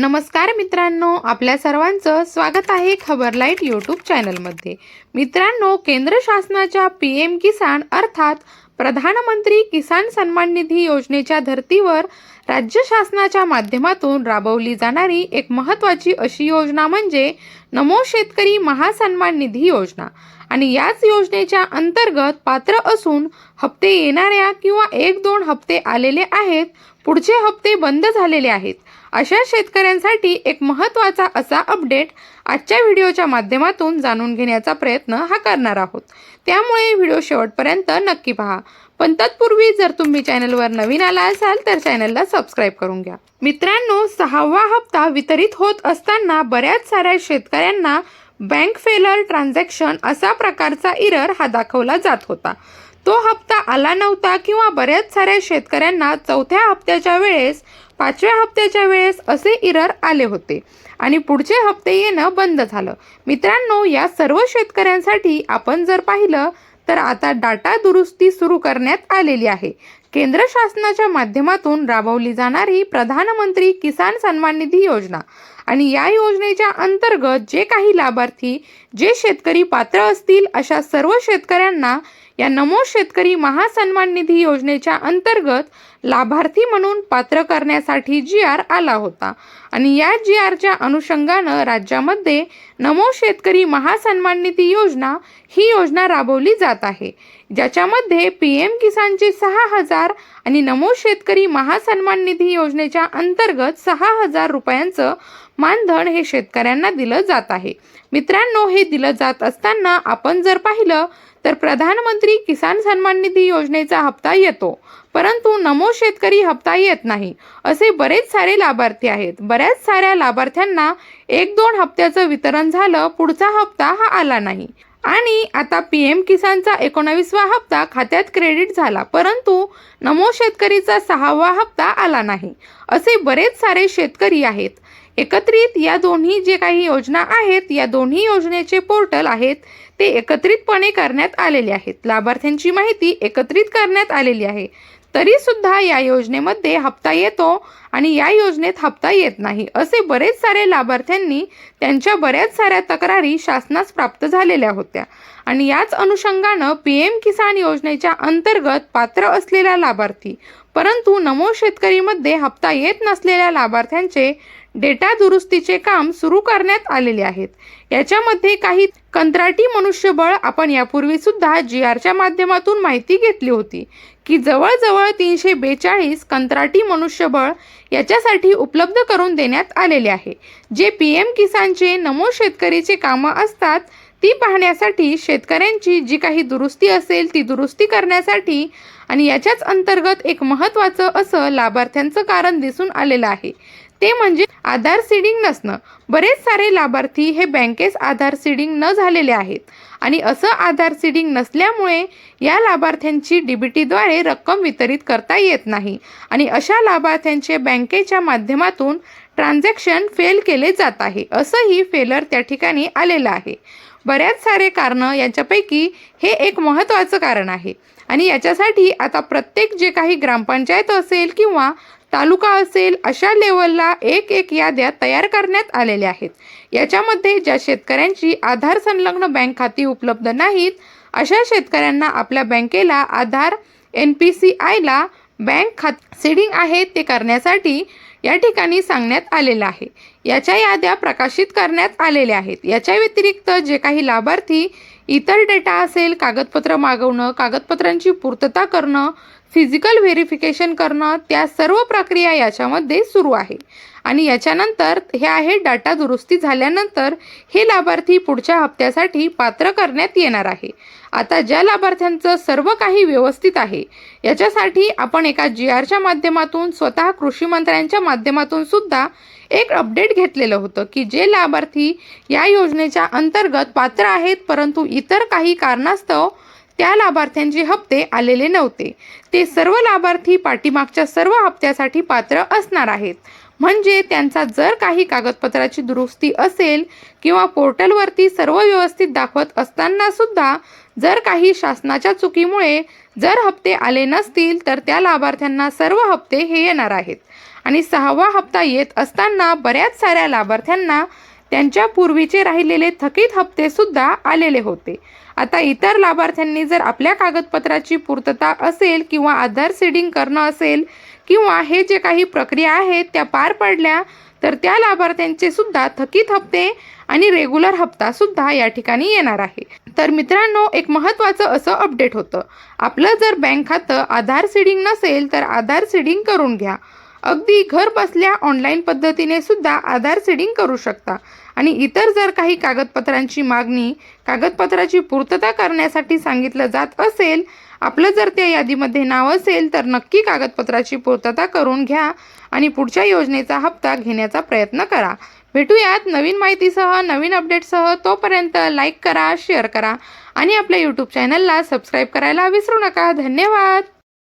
नमस्कार मित्रांनो आपल्या सर्वांचं स्वागत आहे खबर लाइट यूट्यूब चॅनलमध्ये. मित्रांनो केंद्र शासनाच्या पी एम किसान अर्थात प्रधानमंत्री किसान सन्मान निधी योजनेच्या धर्तीवर राज्य शासनाच्या माध्यमातून राबवली जाणारी एक महत्त्वाची अशी योजना म्हणजे नमो शेतकरी महासन्मान निधी योजना. आणि याच योजनेच्या अंतर्गत पात्र असून हप्ते येणाऱ्या किंवा एक दोन हप्ते आलेले आहेत पुढचे हप्ते बंद झालेले आहेत. अशा शेतकऱ्यांसाठी एक महत्त्वाचा असा अपडेट आजच्या व्हिडिओच्या माध्यमातून जाणून घेण्याचा प्रयत्न हा करणार आहोत. त्यामुळे व्हिडिओ शेवटपर्यंत नक्की पहा. पण तत्पूर्वी जर तुम्ही चॅनलवर नवीन आला असाल तर चॅनलला सबस्क्राईब करून घ्या. मित्रांनो सहावा हप्ता वितरित होत असताना बऱ्याच साऱ्या शेतकऱ्यांना बँक फेलर ट्रान्झॅक्शन असा प्रकारचा इरर हा दाखवला जात होता. तो हप्ता आला नव्हता किंवा बऱ्याच साऱ्या शेतकऱ्यांना चौथ्या हप्त्याच्या वेळेस पाचव्या हप्त्याच्या वेळेस असे इरर आले होते. आणि पुढचे हप्ते येणं बंद झालं. मित्रांनो या सर्व शेतकऱ्यांसाठी आपण जर पाहिलं तर आता डाटा दुरुस्ती सुरू करण्यात आलेली आहे. केंद्र शासनाच्या माध्यमातून राबवली जाणारी प्रधानमंत्री किसान सन्मान निधी योजना. आणि या योजनेच्या अंतर्गत जे काही लाभार्थी जे शेतकरी पात्र असतील अशा सर्व शेतकऱ्यांना या नमो शेतकरी महासन्मान निधी योजनेच्या अंतर्गत लाभार्थी म्हणून पात्र करण्यासाठी जी आर आला होता. आणि या जी आरच्या अनुषंगानं राज्यामध्ये नमो शेतकरी महासन्मान निधी योजना ही योजना राबवली जात आहे. ज्याच्यामध्ये पी एम किसानचे सहा हजार आणि नमो शेतकरी महासन्मान निधी योजनेच्या अंतर्गत सहा हजार रुपयांचं मानधन हे शेतकऱ्यांना दिलं जात आहे. मित्रांनो हे दिलं जात असताना आपण जर पाहिलं तर प्रधानमंत्री किसान सन्मान निधी योजनेचा हप्ता येतो. परंतु नमो शेतकरी हप्ता येत नाही. असे बरेच सारे लाभार्थी आहेत. बऱ्याच साऱ्या लाभार्थ्यांना एक दोन हप्त्याचं वितरण झालं पुढचा हप्ता हा आला नाही. आणि आता पी एम किसानचा एकोणावीसवा हप्ता खात्यात क्रेडिट झाला परंतु नमो शेतकरीचा सहावा हप्ता आला नाही. असे बरेच सारे शेतकरी आहेत. एकत्रित या दोन्ही जे काही योजना आहेत या दोन्ही योजनेचे पोर्टल आहेत ते एकत्रितपणे करण्यात आलेले आहेत. लाभार्थ्यांची माहिती एकत्रित करण्यात आलेली आहे. तरी सुद्धा या योजनेमध्ये हप्ता येतो आणि या योजनेत हप्ता येत नाही असे बरेच सारे लाभार्थ्यांनी त्यांच्या बऱ्याच साऱ्या तक्रारी शासनास प्राप्त झालेल्या होत्या. आणि याच अनुषंगानं पी एम किसान योजनेच्या अंतर्गत पात्र असलेला लाभार्थी परंतु नमो शेतकरीमध्ये हप्ता येत नसलेल्या लाभार्थ्यांचे डेटा दुरुस्तीचे काम सुरू करण्यात आलेले आहेत. याच्यामध्ये काही कंत्राटी मनुष्यबळ आपण यापूर्वी सुद्धा जी आरच्या माध्यमातून माहिती घेतली होती की जवळजवळ तीनशे बेचाळीस कंत्राटी मनुष्यबळ याच्यासाठी उपलब्ध करून देण्यात आलेले आहे. जे पी एम किसानचे नमो शेतकरीचे कामं असतात ती पाहण्यासाठी शेतकऱ्यांची जी काही दुरुस्ती असेल ती दुरुस्ती करण्यासाठी आणि याच्याच अंतर्गत एक महत्त्वाचं असं लाभार्थ्यांचं कारण दिसून आलेलं आहे. ते म्हणजे आधार सीडिंग नसणं. बरेच सारे लाभार्थी हे बँकेस आधार सीडिंग न झालेले आहेत. आणि असं आधार सीडिंग नसल्यामुळे या लाभार्थ्यांची डी बी टीद्वारे रक्कम वितरित करता येत नाही. आणि अशा लाभार्थ्यांचे बँकेच्या माध्यमातून ट्रान्झॅक्शन फेल केले जात आहे. असंही फेलर त्या ठिकाणी आलेलं आहे. बऱ्याच सारे कारणं यांच्यापैकी हे एक महत्त्वाचं कारण आहे. आणि याच्यासाठी आता प्रत्येक जे काही ग्रामपंचायत असेल किंवा तालुका असेल अशा लेवलला एक एक याद्या तयार करण्यात आलेल्या आहेत. याच्यामध्ये ज्या शेतकऱ्यांची आधार संलग्न बँक खाती उपलब्ध नाहीत अशा शेतकऱ्यांना आपल्या बँकेला आधार एन पी सी आयला बँक खात सीडिंग आहे ते करण्यासाठी या ठिकाणी सांगण्यात आलेलं आहे. याच्या याद्या प्रकाशित करण्यात आलेल्या आहेत. याच्या व्यतिरिक्त जे काही लाभार्थी इतर डेटा असेल कागदपत्र मागवणं कागदपत्रांची पूर्तता करणं फिजिकल व्हेरिफिकेशन करणं त्या सर्व प्रक्रिया याच्यामध्ये सुरू आहे. आणि याच्यानंतर हे आहे डाटा दुरुस्ती झाल्यानंतर हे लाभार्थी पुढच्या हप्त्यासाठी पात्र करण्यात येणार आहे. आता ज्या लाभार्थ्यांचं सर्व काही व्यवस्थित आहे याच्यासाठी आपण एका जी आरच्या माध्यमातून स्वतः कृषी मंत्र्यांच्या माध्यमातून सुद्धा एक अपडेट घेतलेलं होतं की जे लाभार्थी या योजनेच्या अंतर्गत पात्र आहेत परंतु इतर काही कारणास्तव त्या लाभार्थ्यांचे हप्ते आलेले नव्हते. ते सर्व लाभार्थी पाठीमागच्या सर्व हप्त्यासाठी पात्र असणार आहेत. म्हणजे त्यांचा जर काही कागदपत्राची दुरुस्ती असेल किंवा पोर्टलवरती सर्व व्यवस्थित दाखवत असताना सुद्धा जर काही शासनाच्या चुकीमुळे जर हप्ते आले नसतील तर त्या लाभार्थ्यांना सर्व हप्ते हे येणार आहेत. आणि सहावा हप्ता येत असताना बऱ्याच साऱ्या लाभार्थ्यांना त्यांच्या पूर्वीचे राहिलेले थकीत हप्ते सुद्धा आलेले होते. आता इतर लाभार्थ्यांनी जर आपल्या कागदपत्राची पूर्तता असेल किंवा आधार सीडिंग करणं असेल किंवा हे जे काही प्रक्रिया आहेत त्या पार पडल्या तर त्या लाभार्थ्यांचे सुद्धा थकीत हप्ते आणि रेग्युलर हप्ता सुद्धा या ठिकाणी येणार आहे. तर मित्रांनो एक महत्त्वाचं असं अपडेट होतं. आपलं जर बँक खातं आधार सीडिंग नसेल तर आधार सीडिंग करून घ्या. अगदी घर बसल्या ऑनलाईन पद्धतीने सुद्धा आधार सीडिंग करू शकता. आणि इतर जर काही कागदपत्रांची मागणी कागदपत्राची पूर्तता करण्यासाठी सांगितलं जात असेल आपलं जर त्या यादीमध्ये नाव असेल तर नक्की कागदपत्राची पूर्तता करून घ्या आणि पुढच्या योजनेचा हप्ता घेण्याचा प्रयत्न करा. भेटूयात नवीन माहितीसह नवीन अपडेटसह. तोपर्यंत लाईक करा शेअर करा आणि आपल्या यूट्यूब चॅनलला सबस्क्राईब करायला विसरू नका. धन्यवाद!